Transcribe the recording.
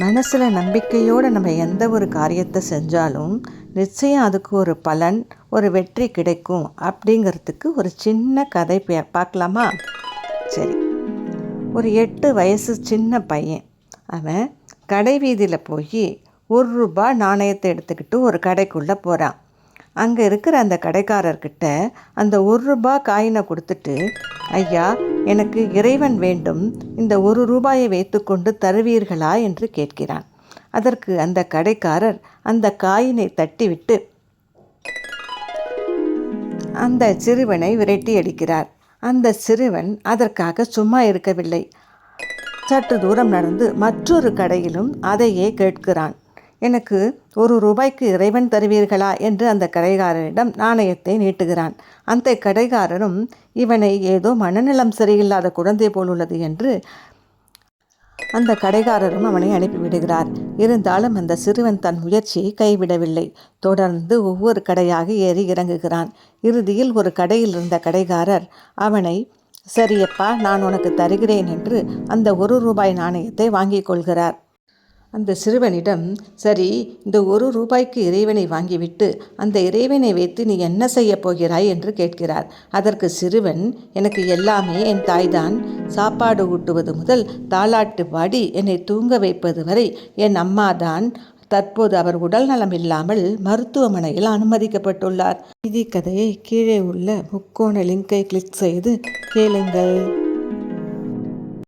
மனசில் நம்பிக்கையோடு நம்ம எந்த ஒரு காரியத்தை செஞ்சாலும் நிச்சயம் அதுக்கு ஒரு பலன் ஒரு வெற்றி கிடைக்கும் அப்படிங்கிறதுக்கு ஒரு சின்ன கதை பே- பார்க்கலாமா? சரி. ஒரு எட்டு வயசு சின்ன பையன். அவன் கடை வீதியில் போய் ஒரு ரூபாய் நாணயத்தை எடுத்துக்கிட்டு ஒரு கடைக்குள்ளே போகிறான் அங்கே இருக்கிற அந்த கடைக்காரர்கிட்ட அந்த ஒரு ரூபாய் காயினை கொடுத்துட்டு ஐயா எனக்கு இறைவன் வேண்டும் இந்த ஒரு ரூபாயை வைத்துக்கொண்டு தருவீர்களா என்று கேட்கிறான். அதற்கு அந்த கடைக்காரர் அந்த காயினை தட்டிவிட்டு அந்த சிறுவனை விரட்டி அடிக்கிறார். அந்த சிறுவன் அதற்காக சும்மா இருக்கவில்லை. சற்று தூரம் நடந்து மற்றொரு கடையிலும் அதையே கேட்கிறான். எனக்கு ஒரு ரூபாய்க்கு இறைவன் தருவீர்களா? என்று அந்த கடைகாரனிடம் நாணயத்தை நீட்டுகிறான். அந்த கடைக்காரரும் இவனை ஏதோ மனநலம் சரியில்லாத குழந்தை போல் உள்ளது என்று அந்த கடைக்காரரும் அவனை அனுப்பிவிடுகிறார். இருந்தாலும் அந்த சிறுவன் தன் முயற்சியை கைவிடவில்லை. தொடர்ந்து ஒவ்வொரு கடையாக ஏறி இறங்குகிறான். இறுதியில் ஒரு கடையில் இருந்த கடைக்காரர் அவனை சரியப்பா நான் உனக்கு தருகிறேன் என்று அந்த ஒரு ரூபாய் நாணயத்தை வாங்கிக் கொள்கிறார். அந்த சிறுவனிடம் சரி இந்த ஒரு ரூபாய்க்கு இறைவனை வாங்கிவிட்டு அந்த இறைவனை வைத்து நீ என்ன செய்யப் போகிறாய்? என்று கேட்கிறார். அதற்கு சிறுவன் எனக்கு எல்லாமே என் தாய்தான். சாப்பாடு ஊட்டுவது முதல் தாளாட்டு பாடி என்னை தூங்க வைப்பது வரை என் அம்மாதான். தற்போது அவர் உடல் நலம் இல்லாமல் மருத்துவமனையில் அனுமதிக்கப்பட்டுள்ளார். இது கதையை கீழே உள்ள முக்கோண லிங்கை கிளிக் செய்து கேளுங்கள்.